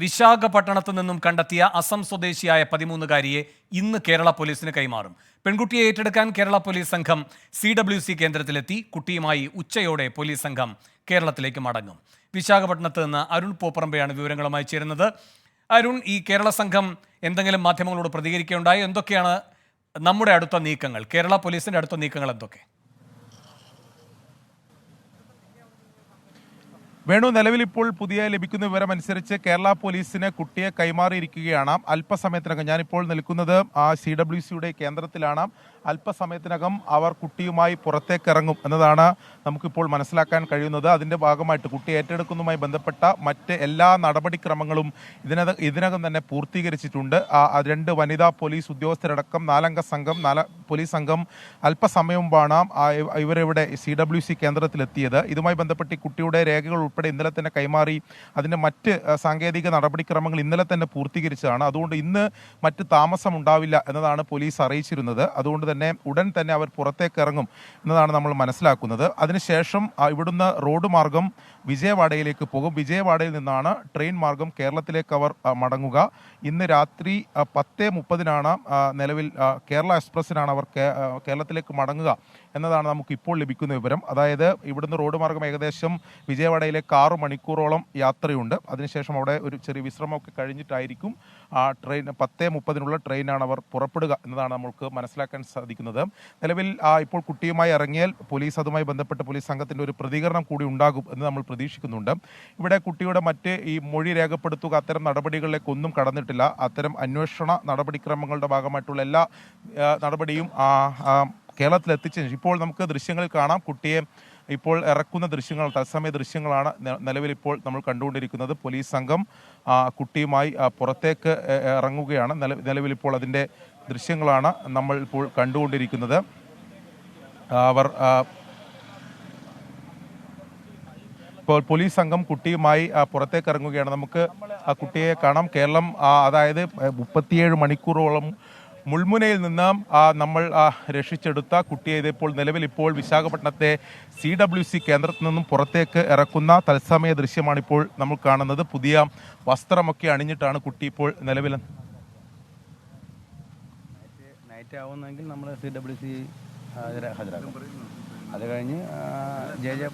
വിശാഖപട്ടണത്ത് നിന്നും കണ്ടെത്തിയ അസം സ്വദേശിയായ പതിമൂന്നുകാരിയെ ഇന്ന് കേരള പോലീസിന് കൈമാറും. പെൺകുട്ടിയെ ഏറ്റെടുക്കാൻ കേരള പോലീസ് സംഘം സി ഡബ്ല്യു സി കേന്ദ്രത്തിലെത്തി. കുട്ടിയുമായി ഉച്ചയോടെ പോലീസ് സംഘം കേരളത്തിലേക്ക് മടങ്ങും. വിശാഖപട്ടണത്ത് നിന്ന് അരുൺ പോപ്പറമ്പയാണ് വിവരങ്ങളുമായി ചേരുന്നത്. അരുൺ ഈ കേരള സംഘം എന്തെങ്കിലും മാധ്യമങ്ങളോട് പ്രതികരിക്കുകയുണ്ടായോ? എന്തൊക്കെയാണ് നമ്മുടെ അടുത്ത നീക്കങ്ങൾ? കേരള പോലീസിന്റെ അടുത്ത നീക്കങ്ങൾ എന്തൊക്കെ? വേണു നിലവിൽ ഇപ്പോൾ പുതിയ ലഭിക്കുന്ന വിവരമനുസരിച്ച് കേരള പോലീസിന് കുട്ടിയെ കൈമാറിയിരിക്കുകയാണ്. അല്പസമയത്തിനകം ഞാനിപ്പോൾ നിൽക്കുന്നത് ആ സി ഡബ്ല്യു സിയുടെ കേന്ദ്രത്തിലാണ്. അല്പസമയത്തിനകം അവർ കുട്ടിയുമായി പുറത്തേക്ക് ഇറങ്ങും എന്നതാണ് നമുക്കിപ്പോൾ മനസ്സിലാക്കാൻ കഴിയുന്നത്. അതിന്റെ ഭാഗമായിട്ട് കുട്ടി ഏറ്റെടുക്കുന്നതുമായി ബന്ധപ്പെട്ട മറ്റ് എല്ലാ നടപടിക്രമങ്ങളും ഇതിനകം ഇതിനകം തന്നെ പൂർത്തീകരിച്ചിട്ടുണ്ട്. രണ്ട് വനിതാ പോലീസ് ഉദ്യോഗസ്ഥരടക്കം നാലംഗ സംഘം നാല പോലീസ് സംഘം അല്പസമയം മുമ്പാണ് ഇവരിവിടെ സി ഡബ്ല്യു സി കേന്ദ്രത്തിലെത്തിയത്. ഇതുമായി ബന്ധപ്പെട്ട് കുട്ടിയുടെ രേഖകൾ ഉൾപ്പെടെ ഇന്നലെ തന്നെ കൈമാറി അതിന്റെ മറ്റ് സാങ്കേതിക നടപടിക്രമങ്ങൾ ഇന്നലെ തന്നെ പൂർത്തീകരിച്ചതാണ്. അതുകൊണ്ട് ഇന്ന് മറ്റ് താമസം ഉണ്ടാവില്ല എന്നതാണ് പോലീസ് അറിയിച്ചിരുന്നത്. അതുകൊണ്ട് തന്നെ ഉടൻ തന്നെ അവർ പുറത്തേക്ക് ഇറങ്ങും എന്നതാണ് നമ്മൾ മനസ്സിലാക്കുന്നത്. അതിനുശേഷം ഇവിടുന്ന് റോഡ് മാർഗം വിജയവാഡയിലേക്ക് പോകും. വിജയവാഡയിൽ നിന്നാണ് ട്രെയിൻ മാർഗം കേരളത്തിലേക്ക് അവർ മടങ്ങുക. ഇന്ന് രാത്രി പത്ത് മുപ്പതിനാണ് നിലവിൽ കേരള എക്സ്പ്രസ്സിനാണ് അവർ കേരളത്തിലേക്ക് മടങ്ങുക എന്നതാണ് നമുക്ക് ഇപ്പോൾ ലഭിക്കുന്ന വിവരം. അതായത് ഇവിടുന്ന് റോഡ് മാർഗം ഏകദേശം വിജയവാഡയിലേക്ക് ആറു മണിക്കൂറോളം യാത്രയുണ്ട്. അതിനുശേഷം അവിടെ ഒരു ചെറിയ വിശ്രമമൊക്കെ കഴിഞ്ഞിട്ടായിരിക്കും ആ ട്രെയിൻ പത്തേ മുപ്പതിനുള്ള ട്രെയിനാണ് അവർ പുറപ്പെടുക എന്നതാണ് നമുക്ക് മനസ്സിലാക്കാൻ നിലവിൽ ആ, ഇപ്പോൾ കുട്ടിയുമായി ഇറങ്ങിയാൽ പോലീസ് അതുമായി ബന്ധപ്പെട്ട പോലീസ് സംഘത്തിന്റെ ഒരു പ്രതികരണം കൂടി ഉണ്ടാകും എന്ന് നമ്മൾ പ്രതീക്ഷിക്കുന്നുണ്ട്. ഇവിടെ കുട്ടിയുടെ മറ്റ് ഈ മൊഴി രേഖപ്പെടുത്തുക അത്തരം നടപടികളിലേക്കൊന്നും കടന്നിട്ടില്ല. അത്തരം അന്വേഷണ നടപടിക്രമങ്ങളുടെ ഭാഗമായിട്ടുള്ള എല്ലാ നടപടിയും കേരളത്തിൽ എത്തിച്ചതിന് ഇപ്പോൾ നമുക്ക് ദൃശ്യങ്ങളിൽ കാണാം കുട്ടിയെ ഇപ്പോൾ ഇറക്കുന്ന ദൃശ്യങ്ങൾ തത്സമയ ദൃശ്യങ്ങളാണ് നിലവിൽ ഇപ്പോൾ നമ്മൾ കണ്ടുകൊണ്ടിരിക്കുന്നത്. പോലീസ് സംഘം കുട്ടിയുമായി പുറത്തേക്ക് ഇറങ്ങുകയാണ്. നില നിലവിൽ ഇപ്പോൾ അതിന്റെ ദൃശ്യങ്ങളാണ് നമ്മൾ ഇപ്പോൾ കണ്ടുകൊണ്ടിരിക്കുന്നത്. അവർ ഇപ്പോൾ പോലീസ് സംഘം കുട്ടിയുമായി പുറത്തേക്ക് ഇറങ്ങുകയാണ്. നമുക്ക് ആ കുട്ടിയെ കാണാം. കേരളം അതായത് മുപ്പത്തിയേഴ് മണിക്കൂറോളം മുൾമുനയിൽ നിന്ന് നമ്മൾ രക്ഷിച്ചെടുത്ത കുട്ടിയെ ഇതിപ്പോൾ നിലവിൽ ഇപ്പോൾ വിശാഖപട്ടണത്തെ സി ഡബ്ല്യു സി കേന്ദ്രത്തിൽ നിന്നും പുറത്തേക്ക് ഇറക്കുന്ന തത്സമയ ദൃശ്യമാണ് ഇപ്പോൾ നമ്മൾ കാണുന്നത്. പുതിയ വസ്ത്രമൊക്കെ അണിഞ്ഞിട്ടാണ് കുട്ടി ഇപ്പോൾ നിലവിൽ നൈറ്റ് ആവുന്നെങ്കിൽ നമ്മൾ സി ഡബ്ല്യു സി ഹാജരാക്കും. അത് കഴിഞ്ഞ് ജെ ജെ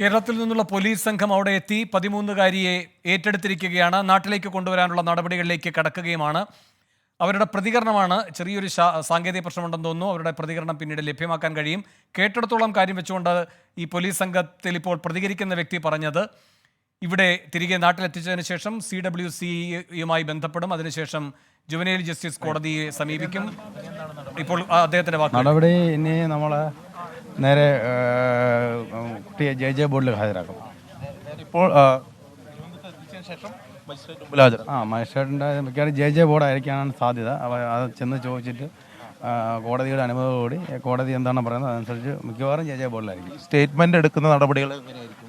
കേരളത്തിൽ നിന്നുള്ള പോലീസ് സംഘം അവിടെ എത്തി പതിമൂന്നുകാരിയെ ഏറ്റെടുത്തിരിക്കുകയാണ്. നാട്ടിലേക്ക് കൊണ്ടുവരാനുള്ള നടപടികളിലേക്ക് കടക്കുകയുമാണ്. അവരുടെ പ്രതികരണമാണ് ചെറിയൊരു സാങ്കേതിക പ്രശ്നമുണ്ടെന്ന് തോന്നുന്നു. അവരുടെ പ്രതികരണം പിന്നീട് ലഭ്യമാക്കാൻ കഴിയും. കേട്ടിടത്തോളം കാര്യം വെച്ചുകൊണ്ട് ഈ പോലീസ് സംഘത്തിൽ ഇപ്പോൾ പ്രതികരിക്കുന്ന വ്യക്തി പറഞ്ഞത് ഇവിടെ തിരികെ നാട്ടിലെത്തിച്ചതിന് ശേഷം സി ഡബ്ല്യു സിയുമായി ബന്ധപ്പെടും. അതിനുശേഷം ജുവനൈൽ ജസ്റ്റിസ് കോടതിയെ സമീപിക്കും. ഇപ്പോൾ അദ്ദേഹത്തിന്റെ നടപടി ഇനി നമ്മൾ നേരെ കുട്ടിയെ ജെ ജെ ബോർഡിൽ ഹാജരാക്കും. ഇപ്പോൾ ആ, മജിസ്ട്രേറ്റിന്റെ മിക്കവാറും ജെ ജെ ബോർഡ് ആയിരിക്കാനാണ് സാധ്യത. അപ്പോൾ അത് ചെന്ന് ചോദിച്ചിട്ട് കോടതിയുടെ അനുമതിയോടുകൂടി കോടതി എന്താണ് പറയുന്നത് അതനുസരിച്ച് മിക്കവാറും ജെ ജെ ബോർഡിലായിരിക്കും. സ്റ്റേറ്റ്മെന്റ് എടുക്കുന്ന നടപടികൾ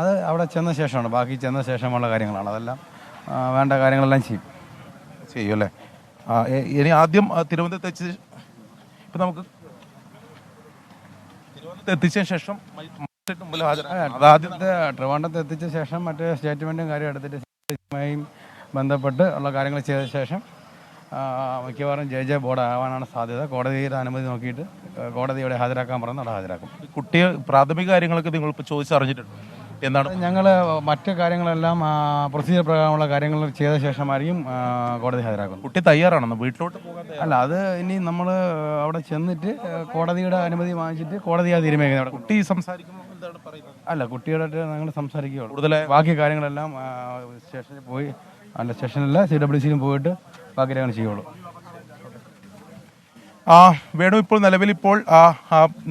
അത് അവിടെ ചെന്ന ശേഷമാണ്. ബാക്കി ചെന്ന ശേഷമുള്ള കാര്യങ്ങളാണ്. അതെല്ലാം വേണ്ട കാര്യങ്ങളെല്ലാം ചെയ്യും. ചെയ്യും അല്ലേ? ഇനി ആദ്യം തിരുവനന്തപുരത്ത് ഇപ്പൊ നമുക്ക് എത്തിച്ചതിന് ശേഷം അതാദ്യത്തെ ട്രിവാൻഡ്രത്ത് എത്തിച്ച ശേഷം മറ്റേ സ്റ്റേറ്റ്മെന്റും കാര്യം എടുത്തിട്ട് ബന്ധപ്പെട്ട് ഉള്ള കാര്യങ്ങൾ ചെയ്ത ശേഷം മിക്കവാറും ജെ ജെ ബോർഡ് ആവാനാണ് സാധ്യത കോടതിയുടെ അനുമതി നോക്കിയിട്ട് കോടതി ഇവിടെ ഹാജരാക്കാൻ പറഞ്ഞാൽ ഹാജരാക്കും. കുട്ടിയെ പ്രാഥമിക കാര്യങ്ങളൊക്കെ നിങ്ങൾ ഇപ്പോൾ ചോദിച്ചറിഞ്ഞിട്ടുണ്ട്? എന്താണ്? ഞങ്ങൾ മറ്റ് കാര്യങ്ങളെല്ലാം പ്രൊസീജിയർ പ്രകാരമുള്ള കാര്യങ്ങൾ ചെയ്ത ശേഷമായിരിക്കും കോടതി ഹാജരാക്കുന്നത്. കുട്ടി തയ്യാറാണെന്ന്? വീട്ടിലോട്ട് പോകാൻ അല്ല അത് ഇനി നമ്മൾ അവിടെ ചെന്നിട്ട് കോടതിയുടെ അനുമതി വാങ്ങിച്ചിട്ട് കോടതി ആ തീരുമാനിക്കുന്നത് കുട്ടി സംസാരിക്കുമ്പോൾ അല്ല കുട്ടിയുടെ ഞങ്ങൾ സംസാരിക്കുകയുള്ളൂ. കൂടുതൽ ബാക്കി കാര്യങ്ങളെല്ലാം സ്റ്റേഷനിൽ പോയി അല്ല സ്റ്റേഷനില്ല സി ഡബ്ല്യു സിയിലും പോയിട്ട് ബാക്കി കാര്യങ്ങൾ ചെയ്യുള്ളൂ. ആ വേണു ഇപ്പോൾ നിലവിലിപ്പോൾ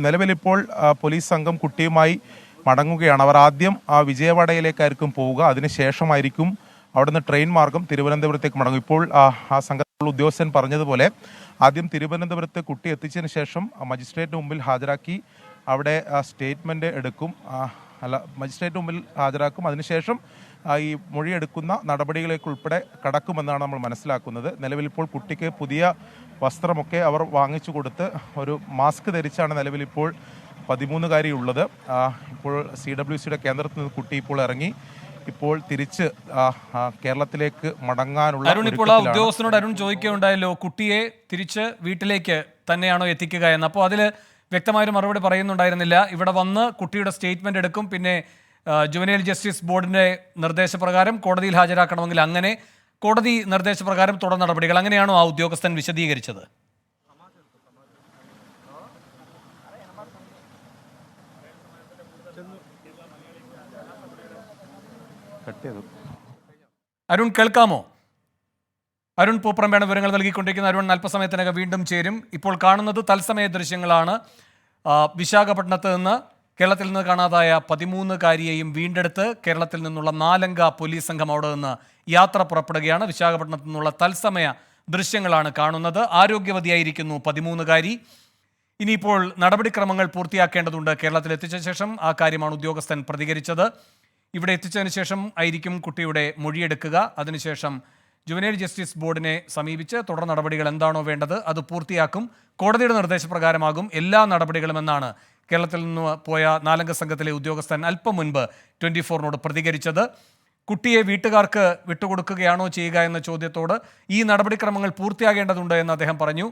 നിലവിലിപ്പോൾ പോലീസ് സംഘം കുട്ടിയുമായി മടങ്ങുകയാണ്. അവർ ആദ്യം ആ വിജയവാഡയിലേക്കായിരിക്കും പോവുക. അതിനുശേഷമായിരിക്കും അവിടുന്ന് ട്രെയിൻ മാർഗം തിരുവനന്തപുരത്തേക്ക് മടങ്ങും ഇപ്പോൾ ആ, സംഘത്തിലുള്ള ഉദ്യോഗസ്ഥൻ പറഞ്ഞതുപോലെ ആദ്യം തിരുവനന്തപുരത്ത് കുട്ടി എത്തിച്ചതിന് ശേഷം മജിസ്ട്രേറ്റ് മുമ്പിൽ ഹാജരാക്കി അവിടെ സ്റ്റേറ്റ്മെന്റ് എടുക്കും. അല്ല മജിസ്ട്രേറ്റ് മുമ്പിൽ ഹാജരാക്കും. അതിനുശേഷം ഈ മൊഴിയെടുക്കുന്ന നടപടികളിലേക്ക് ഉൾപ്പെടെ കടക്കുമെന്നാണ് നമ്മൾ മനസ്സിലാക്കുന്നത്. നിലവിൽ ഇപ്പോൾ കുട്ടിക്ക് പുതിയ വസ്ത്രമൊക്കെ അവർ വാങ്ങിച്ചു കൊടുത്ത് ഒരു മാസ്ക് ധരിച്ചാണ് നിലവിൽ ഇപ്പോൾ പതിമൂന്നുകാരി ഉള്ളത് ഇപ്പോൾ സി ഡബ്ല്യു സിയുടെ കേന്ദ്രത്തിൽ നിന്ന് കുട്ടി ഇപ്പോൾ ഇറങ്ങി. ഇപ്പോൾ തിരിച്ച് കേരളത്തിലേക്ക് മടങ്ങാനുള്ള അരുൺ ഇപ്പോൾ ആ ഉദ്യോഗസ്ഥനോട് അരുൺ ചോദിക്കുകയുണ്ടായല്ലോ കുട്ടിയെ തിരിച്ച് വീട്ടിലേക്ക് തന്നെയാണോ എത്തിക്കുക എന്ന്. അപ്പോൾ അതിൽ വ്യക്തമായൊരു മറുപടി പറയുന്നുണ്ടായിരുന്നില്ല. ഇവിടെ വന്ന് കുട്ടിയുടെ സ്റ്റേറ്റ്മെന്റ് എടുക്കും. പിന്നെ ജുവനൈൽ ജസ്റ്റിസ് ബോർഡിന്റെ നിർദ്ദേശപ്രകാരം കോടതിയിൽ ഹാജരാക്കണമെങ്കിൽ അങ്ങനെ കോടതി നിർദ്ദേശപ്രകാരം തുടർ നടപടികൾ. അങ്ങനെയാണോ ആ ഉദ്യോഗസ്ഥൻ വിശദീകരിച്ചത് കട്ട് ചെയ്തു അരുൺ കേൾക്കാമോ? അരുൺ പൂപ്രമേണ വിവരങ്ങൾ നൽകിക്കൊണ്ടിരിക്കുന്ന അരുൺ അല്പസമയത്തിനകം വീണ്ടും ചേരും. ഇപ്പോൾ കാണുന്നത് തത്സമയ ദൃശ്യങ്ങളാണ്. വിശാഖപട്ടണത്ത് നിന്ന് കേരളത്തിൽ നിന്ന് കാണാതായ പതിമൂന്നുകാരിയെയും വീണ്ടെടുത്ത് കേരളത്തിൽ നിന്നുള്ള നാലംഗ പോലീസ് സംഘം അവിടെ നിന്ന് യാത്ര പുറപ്പെടുകയാണ്. വിശാഖപട്ടണത്ത് നിന്നുള്ള തത്സമയ ദൃശ്യങ്ങളാണ് കാണുന്നത്. ആരോഗ്യവതിയായിരിക്കുന്നു പതിമൂന്നുകാരി. ഇനിയിപ്പോൾ നടപടിക്രമങ്ങൾ പൂർത്തിയാക്കേണ്ടതുണ്ട്. കേരളത്തിൽ എത്തിച്ച ശേഷം ആ കാര്യമാണ് ഉദ്യോഗസ്ഥൻ പ്രതികരിച്ചത്. ഇവിടെ എത്തിച്ചതിന് ശേഷം ആയിരിക്കും കുട്ടിയുടെ മൊഴിയെടുക്കുക. അതിനുശേഷം ജുവനൈൽ ജസ്റ്റിസ് ബോർഡിനെ സമീപിച്ച് തുടർ നടപടികൾ എന്താണോ വേണ്ടത് അത് പൂർത്തിയാക്കും. കോടതിയുടെ നിർദ്ദേശപ്രകാരമാകും എല്ലാ നടപടികളും എന്നാണ് കേരളത്തിൽ നിന്ന് പോയ നാലംഗ സംഘത്തിലെ ഉദ്യോഗസ്ഥൻ അല്പം മുൻപ് ട്വന്റി ഫോറിനോട് പ്രതികരിച്ചത്. കുട്ടിയെ വീട്ടുകാർക്ക് വിട്ടുകൊടുക്കുകയാണോ ചെയ്യുക എന്ന ചോദ്യത്തോട് ഈ നടപടിക്രമങ്ങൾ പൂർത്തിയാകേണ്ടതുണ്ട് എന്ന് അദ്ദേഹം പറഞ്ഞു.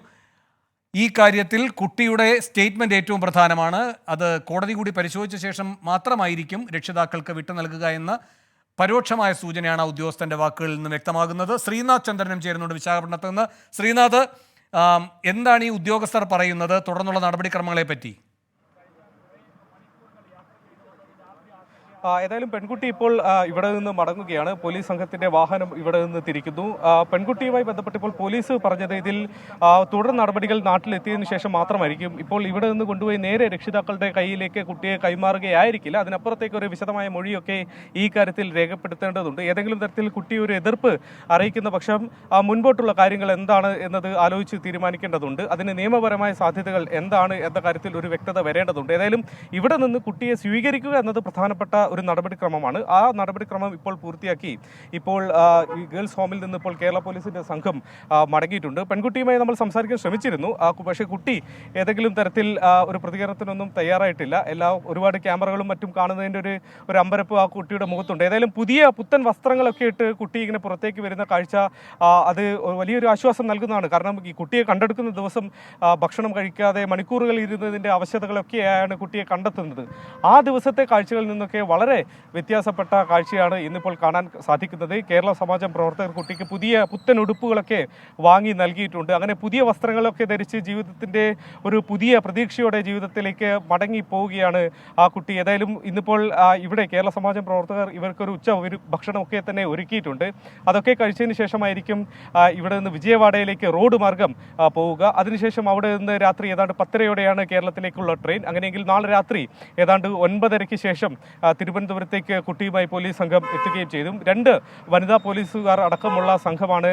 ഈ കാര്യത്തിൽ കുട്ടിയുടെ സ്റ്റേറ്റ്മെന്റ് ഏറ്റവും പ്രധാനമാണ്. അത് കോടതി കൂടി പരിശോധിച്ച ശേഷം മാത്രമായിരിക്കും രക്ഷിതാക്കൾക്ക് വിട്ടു നൽകുക എന്ന പരോക്ഷമായ സൂചനയാണ് ഉദ്യോഗസ്ഥന്റെ വാക്കുകളിൽ നിന്ന് വ്യക്തമാകുന്നത്. ശ്രീനാഥ് ചന്ദ്രനും ചേരുന്നുണ്ട് വിശാഖപട്ടണത്ത് നിന്ന്. ശ്രീനാഥ് എന്താണ് ഈ ഉദ്യോഗസ്ഥർ പറയുന്നത്? തുടർന്നുള്ള നടപടിക്രമങ്ങളെ പറ്റി ഏതായാലും പെൺകുട്ടി ഇപ്പോൾ ഇവിടെ നിന്ന് മടങ്ങുകയാണ്. പോലീസ് സംഘത്തിന്റെ വാഹനം ഇവിടെ നിന്ന് തിരിക്കുന്നു. പെൺകുട്ടിയുമായി ബന്ധപ്പെട്ട് ഇപ്പോൾ പോലീസ് പറഞ്ഞത് ഇതിൽ തുടർ നടപടികൾ നാട്ടിലെത്തിയതിനു ശേഷം മാത്രമായിരിക്കും. ഇപ്പോൾ ഇവിടെ നിന്ന് കൊണ്ടുപോയി നേരെ രക്ഷിതാക്കളുടെ കയ്യിലേക്ക് കുട്ടിയെ കൈമാറുകയായിരിക്കില്ല. അതിനപ്പുറത്തേക്ക് ഒരു വിശദമായ മൊഴിയൊക്കെ ഈ കാര്യത്തിൽ രേഖപ്പെടുത്തേണ്ടതുണ്ട്. ഏതെങ്കിലും തരത്തിൽ കുട്ടി ഒരു എതിർപ്പ് അറിയിക്കുന്ന പക്ഷം മുൻപോട്ടുള്ള കാര്യങ്ങൾ എന്താണ് എന്നത് ആലോചിച്ച് തീരുമാനിക്കേണ്ടതുണ്ട്. അതിന് നിയമപരമായ സാധ്യതകൾ എന്താണ് എന്ന കാര്യത്തിൽ ഒരു വ്യക്തത വരേണ്ടതുണ്ട്. ഏതായാലും ഇവിടെ നിന്ന് കുട്ടിയെ സ്വീകരിക്കുക എന്നത് പ്രധാനപ്പെട്ട ഒരു നടപടിക്രമമാണ്. ആ നടപടിക്രമം ഇപ്പോൾ പൂർത്തിയാക്കി ഇപ്പോൾ ഈ ഗേൾസ് ഹോമിൽ നിന്ന് ഇപ്പോൾ കേരള പോലീസിന്റെ സംഘം മടങ്ങിയിട്ടുണ്ട്. പെൺകുട്ടിയുമായി നമ്മൾ സംസാരിക്കാൻ ശ്രമിച്ചിരുന്നു. പക്ഷേ കുട്ടി ഏതെങ്കിലും തരത്തിൽ ഒരു പ്രതികരണത്തിനൊന്നും തയ്യാറായിട്ടില്ല. എല്ലാ ഒരുപാട് ക്യാമറകളും മറ്റും കാണുന്നതിന്റെ ഒരു ഒരു അമ്പരപ്പ് ആ കുട്ടിയുടെ മുഖത്തുണ്ട്. ഏതായാലും പുതിയ പുത്തൻ വസ്ത്രങ്ങളൊക്കെ ഇട്ട് കുട്ടി ഇങ്ങനെ പുറത്തേക്ക് വരുന്ന കാഴ്ച അത് വലിയൊരു ആശ്വാസം നൽകുന്നതാണ്. കാരണം ഈ കുട്ടിയെ കണ്ടെടുക്കുന്ന ദിവസം ഭക്ഷണം കഴിക്കാതെ മണിക്കൂറുകൾ ഇരുന്നതിന്റെ ആവശ്യതകളൊക്കെയാണ് കുട്ടിയെ കണ്ടെത്തുന്നത്. ആ ദിവസത്തെ കാഴ്ചകളിൽ നിന്നൊക്കെ വളരെ വ്യത്യാസപ്പെട്ട കാഴ്ചയാണ് ഇന്നിപ്പോൾ കാണാൻ സാധിക്കുന്നത്. കേരള സമാജം പ്രവർത്തകർ കുട്ടിക്ക് പുതിയ പുത്തൻ ഉടുപ്പുകളൊക്കെ വാങ്ങി നൽകിയിട്ടുണ്ട്. അങ്ങനെ പുതിയ വസ്ത്രങ്ങളൊക്കെ ധരിച്ച് ജീവിതത്തിന്റെ ഒരു പുതിയ പ്രതീക്ഷയോടെ ജീവിതത്തിലേക്ക് മടങ്ങി പോവുകയാണ് ആ കുട്ടി. ഏതായാലും ഇന്നിപ്പോൾ ഇവിടെ കേരള സമാജം പ്രവർത്തകർ ഇവർക്കൊരു ഉച്ച ഒരു ഭക്ഷണമൊക്കെ തന്നെ ഒരുക്കിയിട്ടുണ്ട്. അതൊക്കെ കഴിച്ചതിന് ശേഷമായിരിക്കും ഇവിടെ നിന്ന് വിജയവാഡയിലേക്ക് റോഡ് മാർഗം പോവുക. അതിനുശേഷം അവിടെ നിന്ന് രാത്രി ഏതാണ്ട് പത്തരയോടെയാണ് കേരളത്തിലേക്കുള്ള ട്രെയിൻ. അങ്ങനെയെങ്കിൽ നാളെ രാത്രി ഏതാണ്ട് ഒൻപതരയ്ക്ക് ശേഷം ആ, തിരുവനന്തപുരത്തേക്ക് കുട്ടിയുമായി പോലീസ് സംഘം എത്തുകയും ചെയ്തു. രണ്ട് വനിതാ പോലീസുകാർ അടക്കമുള്ള സംഘമാണ്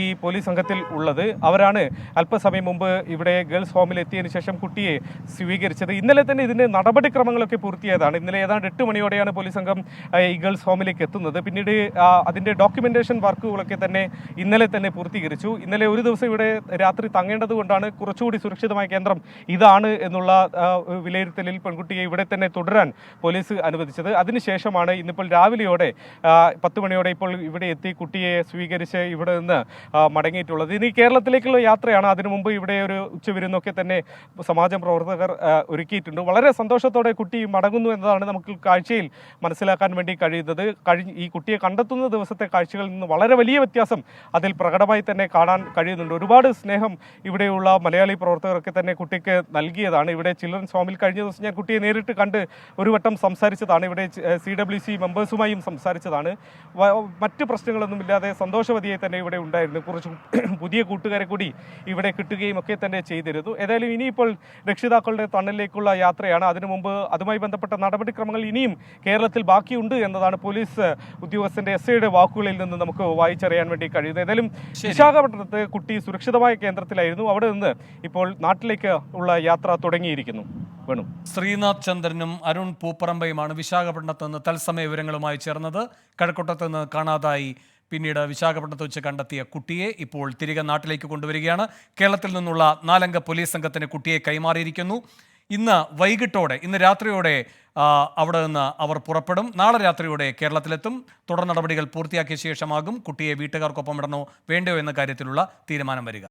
ഈ പോലീസ് സംഘത്തിൽ ഉള്ളത്. അവരാണ് അല്പസമയം മുമ്പ് ഇവിടെ ഗേൾസ് ഹോമിൽ എത്തിയതിനു ശേഷം കുട്ടിയെ സ്വീകരിച്ചത്. ഇന്നലെ തന്നെ ഇതിന് നടപടിക്രമങ്ങളൊക്കെ പൂർത്തിയായതാണ്. ഇന്നലെ ഏതാണ്ട് എട്ട് മണിയോടെയാണ് പോലീസ് സംഘം ഈ ഗേൾസ് ഹോമിലേക്ക് എത്തുന്നത്. പിന്നീട് അതിന്റെ ഡോക്യുമെന്റേഷൻ വർക്കുകളൊക്കെ തന്നെ ഇന്നലെ തന്നെ പൂർത്തീകരിച്ചു. ഇന്നലെ ഒരു ദിവസം ഇവിടെ രാത്രി തങ്ങേണ്ടത് കൊണ്ടാണ് കുറച്ചുകൂടി സുരക്ഷിതമായ കേന്ദ്രം ഇതാണ് എന്നുള്ള വിലയിരുത്തലിൽ പെൺകുട്ടിയെ ഇവിടെ തന്നെ തുടരാൻ പോലീസ് അനുവദിച്ചത്. അതിനുശേഷമാണ് ഇന്നിപ്പോൾ രാവിലെയോടെ പത്ത് മണിയോടെ ഇപ്പോൾ ഇവിടെ എത്തി കുട്ടിയെ സ്വീകരിച്ച് ഇവിടെ നിന്ന് മടങ്ങിയിട്ടുള്ളത്. ഇനി കേരളത്തിലേക്കുള്ള യാത്രയാണ്. അതിനു മുമ്പ് ഇവിടെ ഒരു ഉച്ചവിരുന്നൊക്കെ തന്നെ സമാജം പ്രവർത്തകർ ഒരുക്കിയിട്ടുണ്ട്. വളരെ സന്തോഷത്തോടെ കുട്ടി മടങ്ങുന്നു എന്നതാണ് നമുക്ക് കാഴ്ചയിൽ മനസ്സിലാക്കാൻ വേണ്ടി കഴിയുന്നത്. കഴിഞ്ഞ ഈ കുട്ടിയെ കണ്ടെത്തുന്ന ദിവസത്തെ കാഴ്ചകളിൽ നിന്ന് വളരെ വലിയ വ്യത്യാസം അതിൽ പ്രകടമായി തന്നെ കാണാൻ കഴിയുന്നുണ്ട്. ഒരുപാട് സ്നേഹം ഇവിടെയുള്ള മലയാളി പ്രവർത്തകർക്ക് തന്നെ കുട്ടിക്ക് നൽകിയതാണ്. ഇവിടെ ചിൽഡ്രൻസ് ഹോമിൽ കഴിഞ്ഞ ദിവസം ഞാൻ കുട്ടിയെ നേരിട്ട് കണ്ട് ഒരു വട്ടം സംസാരിച്ചതാണ് ഇവിടെ സി ഡബ്ല്യു സി മെമ്പേഴ്സുമായും സംസാരിച്ചതാണ്. മറ്റ് പ്രശ്നങ്ങളൊന്നുമില്ലാതെ സന്തോഷവതിയെ തന്നെ ഇവിടെ ഉണ്ടായിരുന്നു. കുറച്ച് പുതിയ കൂട്ടുകാരെ കൂടി ഇവിടെ കിട്ടുകയും ഒക്കെ തന്നെ ചെയ്തിരുന്നു. ഏതായാലും ഇനിയിപ്പോൾ രക്ഷിതാക്കളുടെ തണലിലേക്കുള്ള യാത്രയാണ്. അതിനു മുമ്പ് അതുമായി ബന്ധപ്പെട്ട നടപടിക്രമങ്ങൾ ഇനിയും കേരളത്തിൽ ബാക്കിയുണ്ട് എന്നതാണ് പോലീസ് ഉദ്യോഗസ്ഥന്റെ എസ് ഐയുടെ വാക്കുകളിൽ നിന്ന് നമുക്ക് വായിച്ചറിയാൻ വേണ്ടി കഴിയുന്നത്. ഏതായാലും വിശാഖപട്ടണത്ത് കുട്ടി സുരക്ഷിതമായ കേന്ദ്രത്തിലായിരുന്നു. അവിടെ നിന്ന് ഇപ്പോൾ നാട്ടിലേക്ക് ഉള്ള യാത്ര തുടങ്ങിയിരിക്കുന്നു. വേണു. ശ്രീനാഥ് ചന്ദ്രനും അരുൺ പൂപ്പറമ്പയുമാണ് വിശാഖപട്ടണത്ത് നിന്ന് തത്സമയ വിവരങ്ങളുമായി ചേർന്നത് കഴക്കൂട്ടത്ത് നിന്ന് കാണാതായി. പിന്നീട് വിശാഖപട്ടണത്ത് വെച്ച് കണ്ടെത്തിയ കുട്ടിയെ ഇപ്പോൾ തിരികെ നാട്ടിലേക്ക് കൊണ്ടുവരികയാണ്. കേരളത്തിൽ നിന്നുള്ള നാലംഗ പോലീസ് സംഘത്തിന് കുട്ടിയെ കൈമാറിയിരിക്കുന്നു. ഇന്ന് വൈകിട്ടോടെ ഇന്ന് രാത്രിയോടെ അവിടെ നിന്ന് അവർ പുറപ്പെടും. നാളെ രാത്രിയോടെ കേരളത്തിലെത്തും. തുടർ നടപടികൾ പൂർത്തിയാക്കിയ ശേഷമാകും. കുട്ടിയെ വീട്ടുകാർക്കൊപ്പം ഇടണോ വേണ്ടയോ എന്ന കാര്യത്തിലുള്ള തീരുമാനം വരിക.